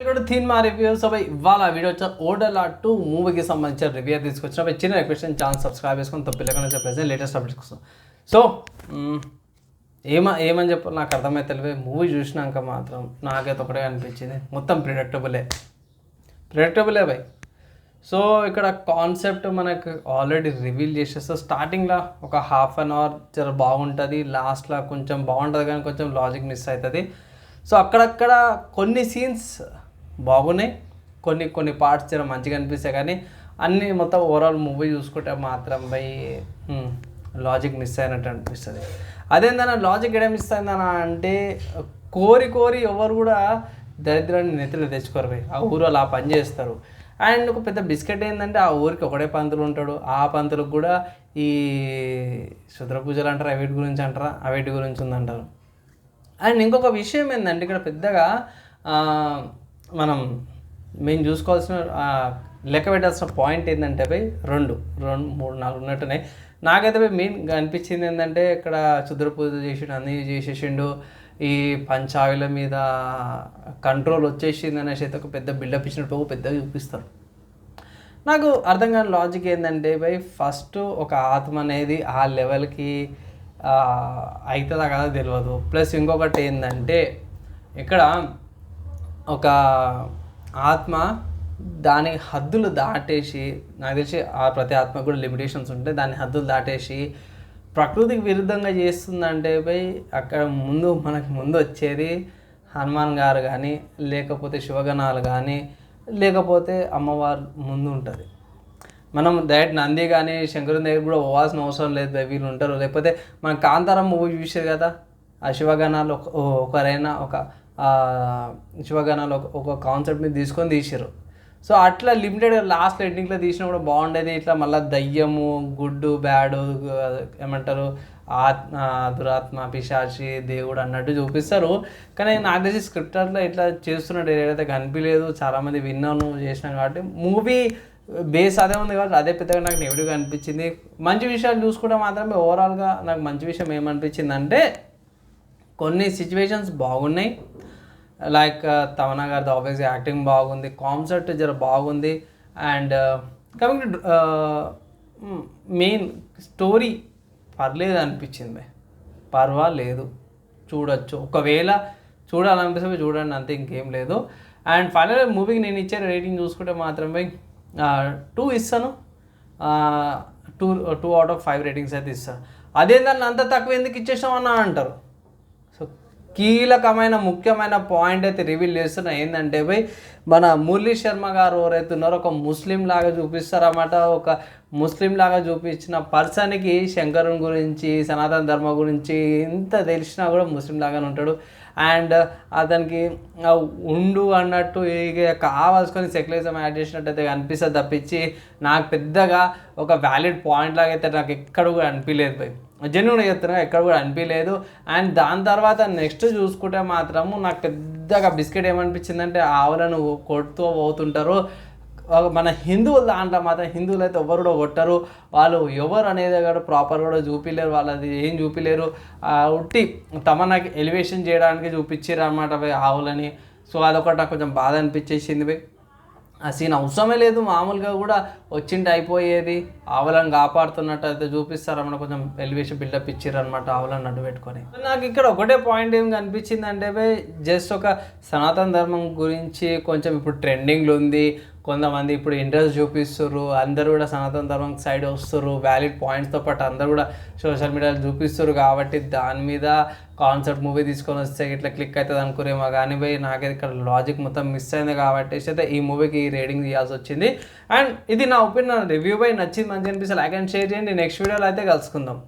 ఇక్కడ థీన్ మా రివ్యూ సో ఇవాళ వీడియో ఓడల్ ఆ టూ మూవీకి సంబంధించిన రివ్యూ తీసుకొచ్చిన. చిన్న రిక్వెస్ట్ ఛానల్ సబ్స్క్రైబ్ చేసుకొని తప్పిలేకుండా చెప్పేసి లేటెస్ట్ అప్డేట్స్ కోసం. సో మ్, ఏమ ఏమని చెప్పాలి నాకు అర్థమైతే మూవీ చూసినాక మాత్రం నాకైతే ఒకటే అనిపించింది. మొత్తం ప్రిడక్టబులే ప్రిడక్టబులే భయ్. సో ఇక్కడ కాన్సెప్ట్ మనకు ఆల్రెడీ రివీల్ చేసేస్తే స్టార్టింగ్లో ఒక హాఫ్ అన్ అవర్ జర బాగుంటుంది. లాస్ట్లో కొంచెం బాగుంటుంది కానీ కొంచెం లాజిక్ మిస్ అవుతుంది సో అక్కడక్కడ కొన్ని సీన్స్ బాగున్నాయి. కొన్ని కొన్ని పార్ట్స్ జర మంచిగా అనిపిస్తాయి కానీ అన్ని మొత్తం ఓవరాల్ మూవీ చూసుకుంటే మాత్రం బై లాజిక్ మిస్ అయినట్టు అనిపిస్తుంది. అదేందన్న లాజిక్ ఏడ మిస్ అయిందన్న అంటే కోరి కోరి ఎవరు కూడా దరిద్రాన్ని నెత్తిలో తెచ్చుకోరు ఆ ఊరు అలా పని చేస్తారు. అండ్ ఒక పెద్ద బిస్కెట్ ఏంటంటే ఆ ఊరికి ఒకడే పంతులు ఉంటాడు. ఆ పంతులకు కూడా ఈ శుద్ర పూజలు అంటారా అవిటి గురించి అంటారా? అవిటి గురించి ఉందంటారు. అండ్ ఇంకొక విషయం ఏంటంటే ఇక్కడ పెద్దగా మనం మేము చూసుకోవాల్సిన లెక్క పెట్టాల్సిన పాయింట్ ఏంటంటే పోయి రెండు. రెండు మూడు నాలుగు ఉన్నట్టున్నాయి. నాకైతే పోయి మెయిన్ అనిపించింది ఏంటంటే ఇక్కడ చుద్ర పూజ చేసిండు అన్నీ చేసేసిండు. ఈ పంచాయుల మీద కంట్రోల్ వచ్చేసింది అనేసి అయితే ఒక పెద్ద బిల్డప్ ఇచ్చినట్టు ఒక పెద్దగా చూపిస్తారు. నాకు అర్థం కాని లాజిక్ ఏంటంటే బై ఫస్ట్ ఒక ఆత్మ అనేది ఆ లెవెల్కి అవుతుందా కదా తెలియదు ప్లస్ ఇంకొకటి ఏంటంటే ఇక్కడ ఒక ఆత్మ దాని హద్దులు దాటేసి నాకు తెలిసి ఆ ప్రతి ఆత్మ కూడా లిమిటేషన్స్ ఉంటాయి. దాని హద్దులు దాటేసి ప్రకృతికి విరుద్ధంగా చేస్తుందంటే పోయి అక్కడ ముందు మనకి ముందు వచ్చేది హనుమాన్ గారు కానీ లేకపోతే శివగణాలు కానీ లేకపోతే అమ్మవారు ముందు ఉంటుంది. మనం డైరెక్ట్ నంది కానీ శంకరుని దగ్గర కూడా పోవాల్సిన అవసరం లేదు వీళ్ళు ఉంటారు. లేకపోతే మన కాంతారం మూవీ చూసారు కదా? ఆ శివగణాలు ఒక ఒకరైనా ఒక శివగానాలు ఒక ఒక కాన్సెప్ట్ మీద తీసుకొని తీసారు సో అట్లా లిమిటెడ్ లాస్ట్ ఎండింగ్లో తీసినా కూడా బాగుండేది. ఇట్లా మళ్ళీ దయ్యము గుడ్డు బ్యాడు ఏమంటారు ఆత్మ దురాత్మ పిశాచి దేవుడు అన్నట్టు చూపిస్తారు. కానీ నాకు తెలిసి స్క్రిప్ట్ అట్లా ఇట్లా చేస్తున్నట్టు ఏదైతే కనిపించలేదు చాలామంది విన్నాను చేసినాం కాబట్టి. మూవీ బేస్ అదే ఉంది కాబట్టి అదే పెద్దగా నాకు నెగిటివ్గా అనిపించింది. మంచి విషయాలు చూసుకుంటే మాత్రమే ఓవరాల్గా నాకు మంచి విషయం ఏమనిపించింది అంటే కొన్ని సిచ్యువేషన్స్ బాగున్నాయి. లైక్ తమన్నా గారిది ఆబ్వియస్గా యాక్టింగ్ బాగుంది కాన్సెప్ట్ జర బాగుంది and coming to main story పర్లేదు అనిపించింది. పర్వాలేదు. చూడొచ్చు. ఒకవేళ చూడాలనిపిస్తే చూడండి అంతే ఇంకేం లేదు. అండ్ ఫైనల్ మూవీకి నేను ఇచ్చే రేటింగ్ చూసుకుంటే మాత్రమే టూ ఇస్తాను. Two two out of five ratings అయితే ఇస్తాను. అదేందని అంత తక్కువ ఎందుకు ఇచ్చేసామన్నా అంటారు. కీలకమైన ముఖ్యమైన పాయింట్ అయితే రివీల్ చేస్తున్నా. ఏంటంటే పోయి మన మురళీ శర్మ గారు ఎవరైతే ఉన్నారో ఒక ముస్లిం లాగా చూపిస్తారన్నమాట. ఒక ముస్లిం లాగా చూపించిన పర్సన్కి శంకరుని గురించి సనాతన ధర్మ గురించి ఎంత తెలిసినా కూడా ముస్లిం లాగానే ఉంటాడు. అండ్ అతనికి ఉండు అన్నట్టు ఇక కావాల్సుకొని సెక్యులరిజం యాడ్ చేసినట్టయితే అనిపిస్తుంది తప్పించి నాకు పెద్దగా ఒక వ్యాలిడ్ పాయింట్ లాగా అయితే నాకు ఎక్కడ కూడా అనిపించలేదు పోయి జెన్యున్ చెప్తున్నా ఎక్కడ కూడా అనిపించలేదు. అండ్ దాని తర్వాత నెక్స్ట్ చూసుకుంటే మాత్రము నాకు పెద్దగా బిస్కెట్ ఏమనిపించిందంటే ఆవులను కొడుతూ పోతుంటారు. మన హిందువుల దాంట్లో మాత్రం హిందువులు అయితే ఎవరు కూడా కొట్టరు. వాళ్ళు ఎవరు అనేది కూడా ప్రాపర్ కూడా చూపిలేరు వాళ్ళది ఏం చూపిలేరు. ఉట్టి ఉట్టి నాకు ఎలివేషన్ చేయడానికి చూపించారు అనమాట ఆవులని. సో అదొకటి నాకు కొంచెం బాధ అనిపించేసింది ఆ సీన్ అవసరమే లేదు. మామూలుగా కూడా వచ్చింటే అయిపోయేది. ఆవులను కాపాడుతున్నట్టు అయితే చూపిస్తారన్నమాట. కొంచెం ఎలివేషన్ బిల్డప్ ఇచ్చారు అనమాట ఆవులను అడ్డు పెట్టుకొని. నాకు ఇక్కడ ఒకటే పాయింట్ ఏం కనిపించింది అంటే జస్ట్ ఒక సనాతన ధర్మం గురించి కొంచెం ఇప్పుడు ట్రెండింగ్లో ఉంది. కొంతమంది ఇప్పుడు ఇంట్రెస్ట్ చూపిస్తున్నారు అందరూ కూడా సనాతన ధర్మం సైడ్ వస్తున్నారు వ్యాలిడ్ పాయింట్స్తో పాటు అందరూ కూడా సోషల్ మీడియాలో చూపిస్తున్నారు కాబట్టి దాని మీద కాన్సెప్ట్ మూవీ తీసుకొని వస్తే ఇట్లా క్లిక్ అవుతుంది అనుకునేమో. కానీ పోయి నాకైతే ఇక్కడ లాజిక్ మొత్తం మిస్ అయింది కాబట్టి అయితే ఈ మూవీకి రేటింగ్ ఇవ్వాల్సి వచ్చింది. అండ్ ఇది నా ఒపీనియన్ రివ్యూ పై నచ్చింది మంచి అనిపిస్తే లైక్ అండ్ షేర్ చేయండి. నెక్స్ట్ వీడియోలో అయితే కలుసుకుందాం.